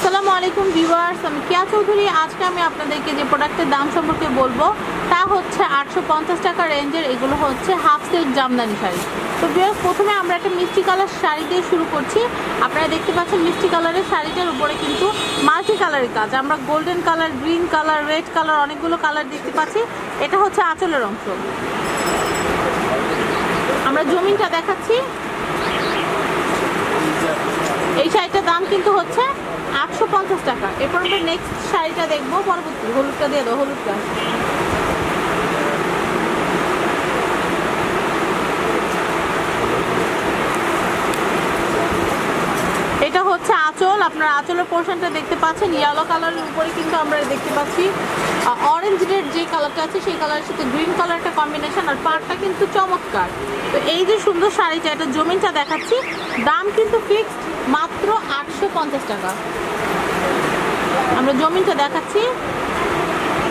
আসসালামু আলাইকুম ভিউয়ার্স, আমি কিয়া চৌধুরী। আজকে আমি আপনাদেরকে যে প্রোডাক্টের দাম সম্পর্কে বলব, তা হচ্ছে আটশো পঞ্চাশ টাকা রেঞ্জের, এগুলো হচ্ছে হাফ সিল্ক জামদানি শাড়ি। তো ভিউয়ার্স, প্রথমে আমরা একটা মিষ্টি কালার শাড়ি দিয়ে শুরু করছি। আপনারা দেখতে পাচ্ছেন মিষ্টি কালারের শাড়িটার উপরে কিন্তু মাল্টি কালারের কাজ। আমরা golden colour green colour red colour অনেকগুলো কালার দেখতে পাচ্ছি। এটা হচ্ছে আঁচলের অংশ। আমরা জমিনটা দেখাচ্ছি। এই শাড়িটার দাম কিন্তু হচ্ছে আটশো পঞ্চাশ টাকা। এরপর আমরা নেক্সট শাড়িটা দেখব, পরবর্তী হলুদটা দিয়ে দাও হলুদটা। এটা হচ্ছে আঁচল, আপনার আঁচলের পোর্শনটা দেখতে পাচ্ছেন ইয়েলো কালারের উপরে কিন্তু আমরা দেখতে পাচ্ছি। অরেঞ্জ রেড যে কালারটা আছে, সেই কালারের সাথে গ্রিন কালারটা কম্বিনেশন আর পাড়টা কিন্তু চমৎকার। তো এই যে সুন্দর শাড়িটা, এটা জমিনটা দেখাচ্ছি, দাম কিন্তু ফিক্সড মাত্র আটশো পঞ্চাশ টাকা। আমরা জমিনটা দেখাচ্ছি।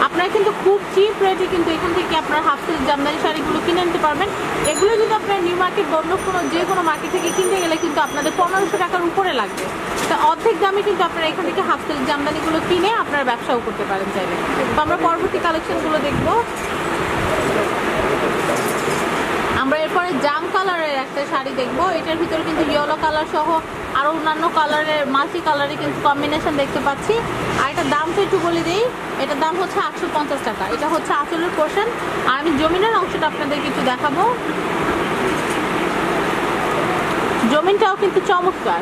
আপনারা কিন্তু খুব চিপ রেটে কিন্তু এখান থেকে আপনার হাফ সিল্ক জামদানি শাড়িগুলো কিনে নিতে পারবেন। এগুলো যদি আপনার নিউ মার্কেট বন্ধ কোনো যে কোনো মার্কেট থেকে কিনতে গেলে কিন্তু আপনাদের পনেরোশো টাকার উপরে লাগবে। তা অর্ধেক দামে কিন্তু আপনারা এখান থেকে হাফ সিল্ক জামদানিগুলো কিনে আপনারা ব্যবসাও করতে পারেন চাইলে। তো আমরা পরবর্তী কালেকশনগুলো দেখব আমরা এরপরে জাম কালারের একটা শাড়ি দেখব। এটার ভিতরে কিন্তু ইয়েলো কালার সহ আরও অন্যান্য কালারের মাল্টি কালারে কিন্তু কম্বিনেশন দেখতে পাচ্ছি। আর এটার দামটা একটু বলে দিই, এটার দাম হচ্ছে আটশো পঞ্চাশ টাকা। এটা হচ্ছে আঁচলের পোর্শন আর আমি জমিনের অংশটা আপনাদেরকে একটু দেখাবো। জমিনটাও কিন্তু চমৎকার।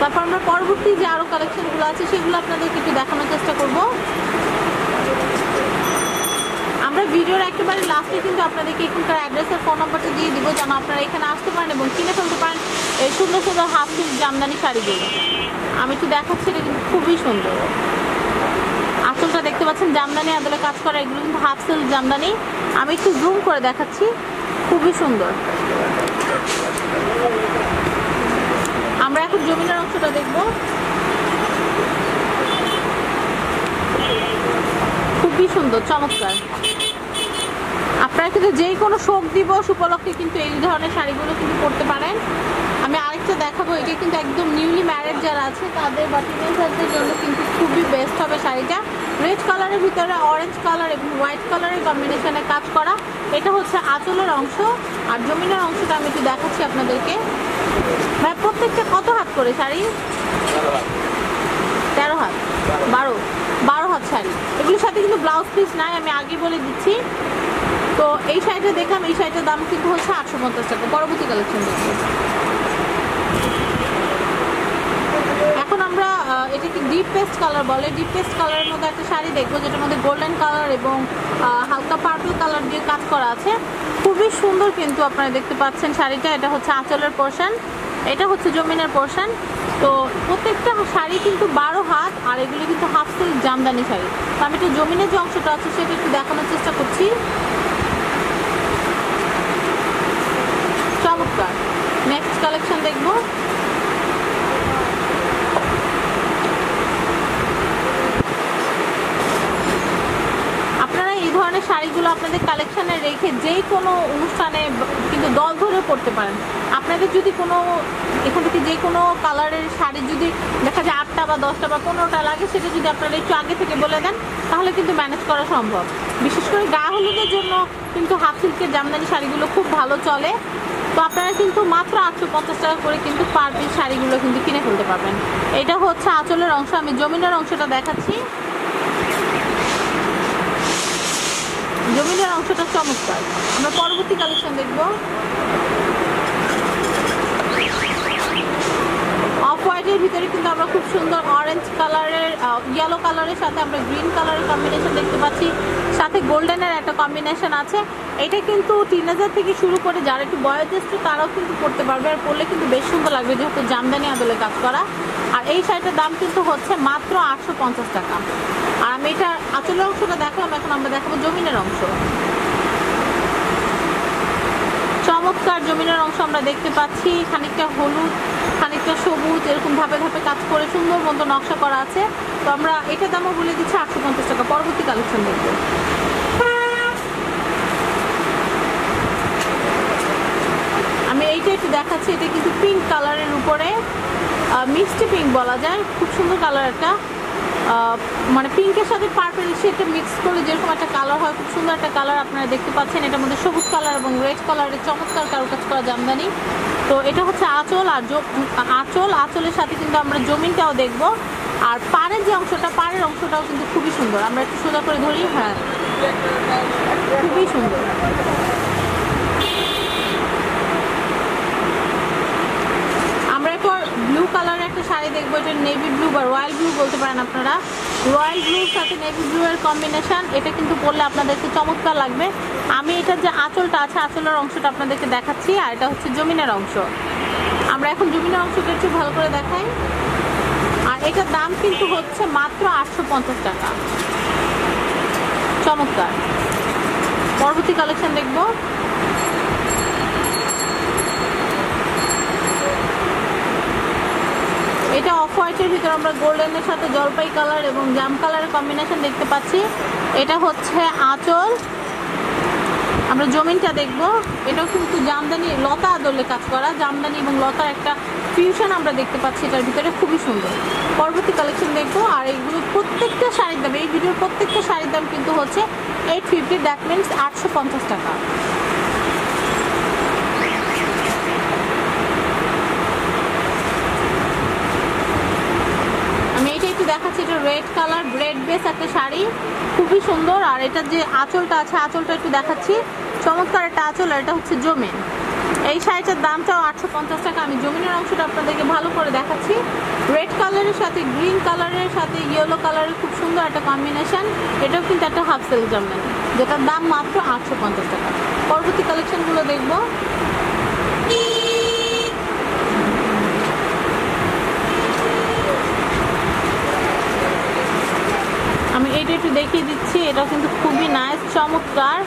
তারপর আমরা পরবর্তী যে আরও কালেকশনগুলো আছে, সেগুলো আপনাদেরকে একটু দেখানোর চেষ্টা করব আমরা ভিডিওর একেবারে লাস্টে কিন্তু আপনাদেরকে এখানকার অ্যাড্রেস আর ফোন নাম্বারটা দিয়ে দিব, যেন আপনারা এখানে আসতে পারেন এবং কিনে ফেলতে পারেন এই সুন্দর সুন্দর হাফ সিল্ক জামদানি শাড়িগুলো আমি একটু দেখাচ্ছি, এটা কিন্তু খুবই সুন্দর। আসলটা দেখতে পাচ্ছেন, জামদানি আদলে কাজ করা, এগুলো কিন্তু হাফ সিল্ক জামদানি। আমি একটু জুম করে দেখাচ্ছি, খুবই সুন্দর। আমরা এখন জমিনের অংশটা দেখব। খুবই সুন্দর, চমৎকার। আপনারা কিন্তু যে কোনো শোক দিবস উপলক্ষে কিন্তু এই ধরনের শাড়িগুলো কিন্তু পরতে পারেন। আমি আরেকটা দেখাবো এটা কিন্তু একদম নিউলি ম্যারেড যারা আছে, তাদের বা টিনেজারদের জন্য কিন্তু খুবই বেস্ট হবে শাড়িটা। রেড কালারের ভিতরে অরেঞ্জ কালার এবং হোয়াইট কালারের কম্বিনেশনে কাজ করা। এটা হচ্ছে আঁচলের অংশ, আর জমিনের অংশটা আমি একটু দেখাচ্ছি আপনাদেরকে। ভাই, প্রত্যেকটা কত হাত করে শাড়ি? তেরো হাত। বারো। বারো হাত শাড়ি। এগুলোর সাথে কিন্তু ব্লাউজ পিস নাই, আমি আগে বলে দিচ্ছি। তো এই শাড়িটা দেখলাম, এই শাড়িটার দাম কিন্তু হচ্ছে আটশো পঞ্চাশ টাকা। পরবর্তী কালেকশন এখন আমরা এটাকে ডিপ পেস্ট কালার বলে। ডিপ পেস্ট কালারের মধ্যে একটা শাড়ি দেখব, যেটার মধ্যে গোল্ডেন কালার এবং হালকা পার্পল কালার দিয়ে কাজ করা আছে। খুবই সুন্দর কিন্তু আপনারা দেখতে পাচ্ছেন শাড়িটা। এটা হচ্ছে আঁচলের পোর্শন এটা হচ্ছে জমিনের পোর্শন তো প্রত্যেকটা শাড়ি কিন্তু বারো হাত, আর এগুলি কিন্তু হাফ সিল্ক জামদানি শাড়ি। তো আমি একটু জমিনের যে অংশটা আছে, সেটা একটু দেখানোর চেষ্টা করছি। চমৎকার নেক্সট কালেকশন দেখব। আপনারা এই ধরনের শাড়িগুলো আপনাদের কালেকশনে রেখে যে কোনো অনুষ্ঠানে কিন্তু দল ধরে পড়তে পারেন। আপনাদের যদি কোনো, এখান থেকে যে কোনো কালারের শাড়ি যদি দেখা যায় আটটা বা দশটা বা পনেরোটা লাগে, সেটা যদি আপনারা একটু আগে থেকে বলে দেন, তাহলে কিন্তু ম্যানেজ করা সম্ভব। বিশেষ করে গা হলুদের জন্য কিন্তু হাফ সিল্কের জামদানি শাড়িগুলো খুব ভালো চলে। তো আপনারা কিন্তু মাত্র আটশো পঞ্চাশ টাকা করে কিন্তু পার পিস শাড়িগুলো কিন্তু কিনে ফেলতে পারবেন। এটা হচ্ছে আঁচলের অংশ, আমি জমিনের অংশটা দেখাচ্ছি। জমিনের অংশটা চমৎকার। আমরা পরবর্তী কালেকশন দেখব। অফ হোয়াইটের ভিতরে কিন্তু আমরা খুব সুন্দর অরেঞ্জ কালারের ইয়েলো কালারের সাথে আমরা গ্রিন কালারের কম্বিনেশন দেখতে পাচ্ছি। সাথে গোল্ডেনের একটা কম্বিনেশন আছে। এটা কিন্তু টিনেজার থেকে শুরু করে যারা একটু বয়োজ্যেষ্ঠ, তারাও কিন্তু পড়তে পারবে। আর পড়লে কিন্তু বেশ সুন্দর লাগবে যেহেতু জামদানি আদলে কাজ করা। আর এই শাড়িটার দাম কিন্তু হচ্ছে মাত্র আটশো পঞ্চাশ টাকা। আর আমি এটা আঁচলের অংশটা দেখলাম, এখন আমরা দেখাবো জমিনের অংশ। চমৎকার জমিনের অংশ আমরা দেখতে পাচ্ছি। খানিকটা হলুদ, খানিকটা এরকম ধাপে ধাপে কাজ করে সুন্দর মতো নকশা করা আছে। তো আমরা এটা দামও বলে দিচ্ছি আটশো পঞ্চাশ টাকা। পরবর্তী কালেকশন দেখব। আমি এইটা একটু দেখাচ্ছি, এটা কিন্তু পিঙ্ক কালারের উপরে। মিষ্টি পিঙ্ক বলা যায়। খুব সুন্দর কালার একটা। মানে পিঙ্কের সাথে পার্পেল সেটা মিক্স করে যেরকম একটা কালার হয়, খুব সুন্দর একটা কালার আপনারা দেখতে পাচ্ছেন। এটার মধ্যে সবুজ কালার এবং রেড কালারের চমৎকার কারুকাজ করা জামদানি। তো এটা হচ্ছে আঁচল আর আঁচল, আঁচলের সাথে কিন্তু আমরা জমিনটাও দেখব। আর পাড়ের যে অংশটা, পাড়ের অংশটাও কিন্তু খুবই সুন্দর। আমরা একটু সোজা করে ধরি হ্যাঁ। খুবই সুন্দর। আমরা এরপর ব্লু কালারের একটা শাড়ি দেখব এটা নেভি ব্লু বা রয়্যাল ব্লু বলতে পারেন আপনারা। রয়্যাল ব্লুর সাথে নেভি ব্লু এর কম্বিনেশন, এটা কিন্তু পরলে আপনাদেরকে চমৎকার লাগবে। আমি এটার যে আঁচলটা আছে, আঁচলের অংশটা আপনাদেরকে দেখাচ্ছি, আর এটা হচ্ছে জমিনের অংশ। আমরা এখন জমিনের অংশটা একটু ভালো করে দেখাই। আর এটার দাম কিন্তু হচ্ছে মাত্র আটশো পঞ্চাশ টাকা। চমৎকার। পরবর্তী কালেকশন দেখব। এটা অফ হোয়াইটের ভিতরে আমরা গোল্ডেনের সাথে জলপাই কালার এবং জাম কালারের কম্বিনেশন দেখতে পাচ্ছি। এটা হচ্ছে আঁচল। আমরা জমিনটা দেখব। এটাও কিন্তু জামদানি, লতা আদলে কাজ করা। জামদানি এবং লতার একটা ফিউশন আমরা দেখতে পাচ্ছি, এটার ভিতরে খুবই সুন্দর। পরবর্তী কালেকশন দেখব। আর এইগুলো প্রত্যেকটা শাড়ির দাম, এই ভিডিওর প্রত্যেকটা শাড়ির দাম কিন্তু হচ্ছে এইট ফিফটি দ্যাট মিনস আটশো পঞ্চাশ টাকা আমি এটা একটু দেখাচ্ছি এটা রেড কালার রেড বেস একটা শাড়ি। খুবই সুন্দর। আর এটার যে আঁচলটা আছে, আঁচলটা একটু দেখাচ্ছি। চমৎকার একটা আঁচল, আর এটা হচ্ছে জমিন। এই শাড়িটার দামটাও আটশো পঞ্চাশ টাকা। আমি জমিনের অংশটা আপনাদেরকে ভালো করে দেখাচ্ছি। রেড কালারের সাথে গ্রিন কালারের সাথে ইয়েলো কালারের খুব সুন্দর একটা কম্বিনেশন এটাও কিন্তু একটা হাফ সেল জামদানি যেটার দাম মাত্র আটশো পঞ্চাশ টাকা। পরবর্তী কালেকশনগুলো দেখব আমি এটা একটু দেখিয়ে দিচ্ছি এটা কিন্তু খুবই নাইস চমৎকার।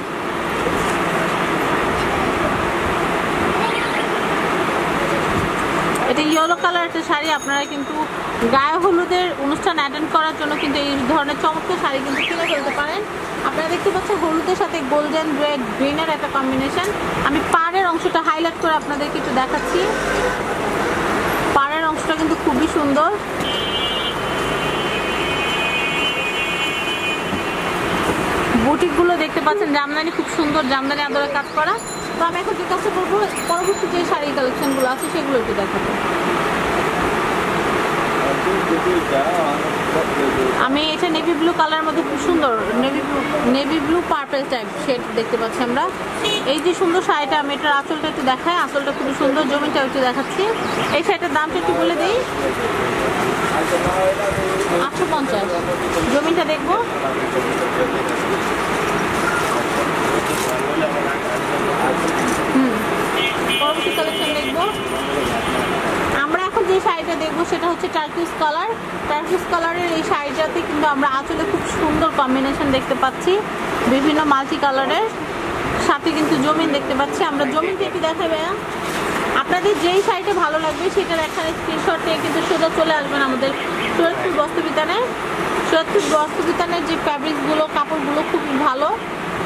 এটা ইয়েলো কালার একটা শাড়ি, আপনারা কিন্তু গায়ে হলুদের অনুষ্ঠান অ্যাটেন্ড করার জন্য কিন্তু এই ধরনের চমৎকার শাড়ি কিন্তু কিনে ফেলতে পারেন। আপনারা দেখতে পাচ্ছেন হলুদের সাথে গোল্ডেন রেড গ্রিনের একটা কম্বিনেশন আমি পাড়ের অংশটা হাইলাইট করে আপনাদেরকে একটু দেখাচ্ছি। পাড়ের অংশটা কিন্তু খুবই সুন্দর। বুটিকগুলো দেখতে পাচ্ছেন, জামদানি, খুব সুন্দর জামদানি আদরে কাজ করা। তো আমি এখন জিজ্ঞাসা করব, পরবর্তী যে শাড়ি কালেকশনগুলো আছে, সেগুলো একটু দেখাবো। আমি এটা নেভি ব্লু কালারের মধ্যে খুব সুন্দর navy blue navy blue purple type shade দেখতে পাচ্ছি আমরা। এই যে সুন্দর শাড়িটা, আমি এটার আঁচলটা একটু দেখাই, আঁচলটা খুবই সুন্দর, জমিটা একটু দেখাচ্ছি। এই শাড়িটার দামটা একটু বলে দিই। আটশো পঞ্চাশ। জমিটা দেখব হুম পরবর্তী কালেকশন দেখব আমরা এখন যে দেখব সেটা হচ্ছে টার্কিস কালার টার্কিস কালারের এই শাড়িটাতে কিন্তু আমরা আঁচলে খুব সুন্দর কম্বিনেশন দেখতে পাচ্ছি। বিভিন্ন মাল্টি কালারের সাথে কিন্তু জমিন দেখতে পাচ্ছি। আমরা একটু দেখাই ভাইয়া। আপনাদের যেই শাড়িটা ভালো লাগবে সেটার এখানে স্ক্রিনশট নিয়ে কিন্তু সোজা চলে আসবেন আমাদের সৈয়দপুর বস্ত্রবিতানে। সৈয়দপুর বস্ত্রবিতানের যে ফ্যাব্রিক্সগুলো কাপড়গুলো খুবই ভালো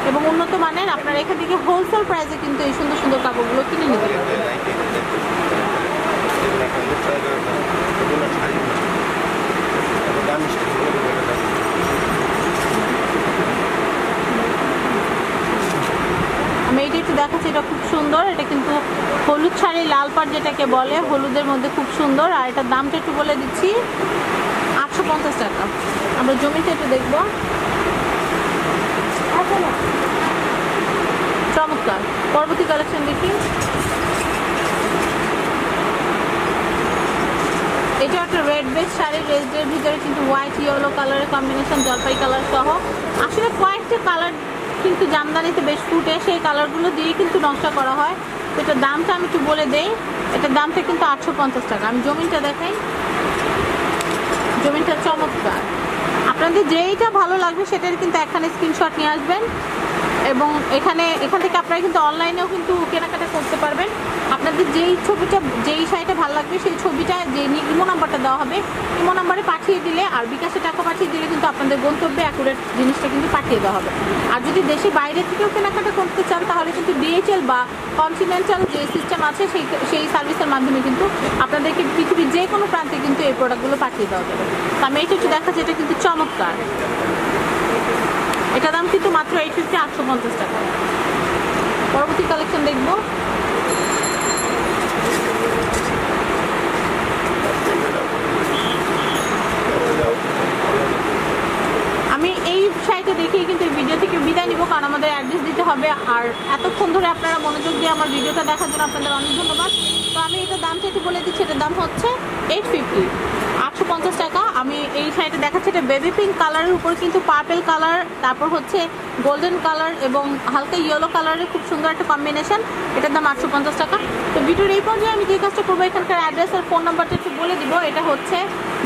এবং উন্নত মানের। আপনারা এখান থেকে হোলসেল প্রাইসে কিন্তু এই সুন্দর সুন্দর কাপড়গুলো কিনে নিতে পারবেন। আমি এইটা একটু দেখাচ্ছি, এটা খুব সুন্দর, এটা কিন্তু হলুদ শাড়ি, লাল পাড় যেটাকে বলে, হলুদের মধ্যে খুব সুন্দর, আর এটার দামটা একটু বলে দিচ্ছি, আটশো পঞ্চাশ টাকা। আমরা জমিতে একটু দেখব। চমৎকার। পরবর্তী কালেকশন দেখি। এটা একটা রেড বেস শাড়ি রেডের ভিতরে কিন্তু হোয়াইট ইয়েলো কালারের কম্বিনেশন জলপাই কালার সহ। আসলে কয়েকটা কালার কিন্তু জামদানিতে বেশ ফুটে, সেই কালারগুলো দিয়ে কিন্তু নকশা করা হয়। এটার দামটা আমি একটু বলে দেই এটার দামটা কিন্তু আটশো পঞ্চাশ টাকা। আমি জমিনটা দেখাই। জমিনটা চমৎকার। আপনাদের যেইটা ভালো লাগবে সেটার কিন্তু এখানে স্ক্রিনশট নিয়ে আসবেন। এবং এখানে, এখান থেকে আপনারা কিন্তু অনলাইনেও কিন্তু কেনাকাটা করতে পারবেন। আপনাদের যেই ছবিটা, যেই শাড়িটা ভালো লাগবে, সেই ছবিটা, যে ইমো নাম্বারটা দেওয়া হবে, ইমো নাম্বারে পাঠিয়ে দিলে আর বিকাশে টাকা পাঠিয়ে দিলে কিন্তু আপনাদের গন্তব্যে অ্যাকুরেট জিনিসটা কিন্তু পাঠিয়ে দেওয়া হবে। আর যদি দেশে বাইরে থেকেও কেনাকাটা করতে চান, তাহলে কিন্তু ডিএচএল বা কন্টিনেন্টাল যে সিস্টেম আছে, সেই সেই সার্ভিসের মাধ্যমে কিন্তু আপনাদেরকে পৃথিবীর যে কোনো প্রান্তে কিন্তু এই প্রোডাক্টগুলো পাঠিয়ে দেওয়া যাবে। আমি এটা একটু দেখাচ্ছি এটা কিন্তু চমৎকার। এটা দাম কিন্তু মাত্র এইট ফিফটি আটশো পঞ্চাশ টাকা। পরবর্তী কালেকশন দেখব। আমি এই শাড়িটা দেখেই কিন্তু এই ভিডিও থেকে বিদায় নিব, কারণ আমাদের অ্যাড্রেস দিতে হবে। আর এতক্ষণ ধরে আপনারা মনোযোগ দিয়ে আমার ভিডিওটা দেখার জন্য আপনাদের অনেক ধন্যবাদ। তো আমি এটার দামটা একটু বলে দিচ্ছি, এটার দাম হচ্ছে এইট ফিফটি আটশো পঞ্চাশ টাকা। এই শাড়িটা দেখাচ্ছে, এটা বেবি পিঙ্ক কালারের উপর কিন্তু পার্পেল কালার তারপর হচ্ছে গোল্ডেন কালার এবং হালকা ইয়েলো কালারের খুব সুন্দর একটা কম্বিনেশন এটার দাম আটশো পঞ্চাশ টাকা। তো ভিডিওর এই পর্যায়ে আমি যে কাজটা করব, এখানকার অ্যাড্রেস আর ফোন নাম্বারটা একটু বলে দিব। এটা হচ্ছে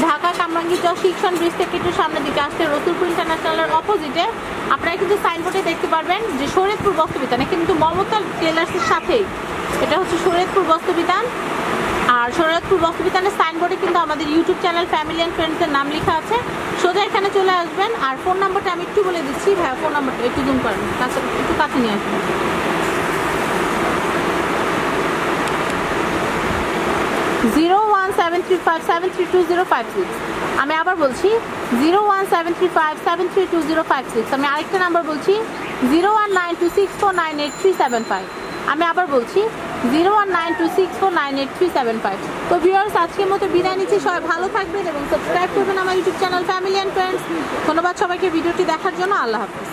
ঢাকা কামরাঙ্গি চক শিক্ষণ ব্রিজ থেকে একটু সামনের দিকে আসতে রতুলপুর ইন্টারন্যাশনালের অপোজিটে আপনারা কিন্তু সাইনবোর্ডে দেখতে পারবেন যে শরীয়তপুর বস্ত্রবিতান কিন্তু মমতা টেলার্সের সাথেই। এটা হচ্ছে শরীয়তপুর বস্ত্রবিতান আর শরীয়তপুর বস্ত্রবিতানের সাইনবোর্ডে কিন্তু আমাদের ইউটিউব চ্যানেল ফ্যামিলি অ্যান্ড ফ্রেন্ডসের নাম লেখা আছে। সোজা এখানে চলে আসবেন। আর ফোন নাম্বারটা আমি একটু বলে দিচ্ছি। ভাইয়া ফোন নাম্বারটা একটু জুম করেন। একটু কাছে নিয়ে আসবেন। Zero one seven three five seven three two zero five six আমি আবার বলছি zero one seven three five seven three two zero five six আমি আরেকটা নাম্বার বলছি zero one nine two six four nine eight three seven five আমি আবার বলছি zero one nine two six four nine eight three seven five. তো viewers আজকের মতো বিদায় নিচ্ছি। সবাই ভালো থাকবেন এবং সাবস্ক্রাইব করবেন আমার YouTube channel family and friends ধন্যবাদ সবাইকে ভিডিওটি দেখার জন্য। আল্লাহ হাফিজ।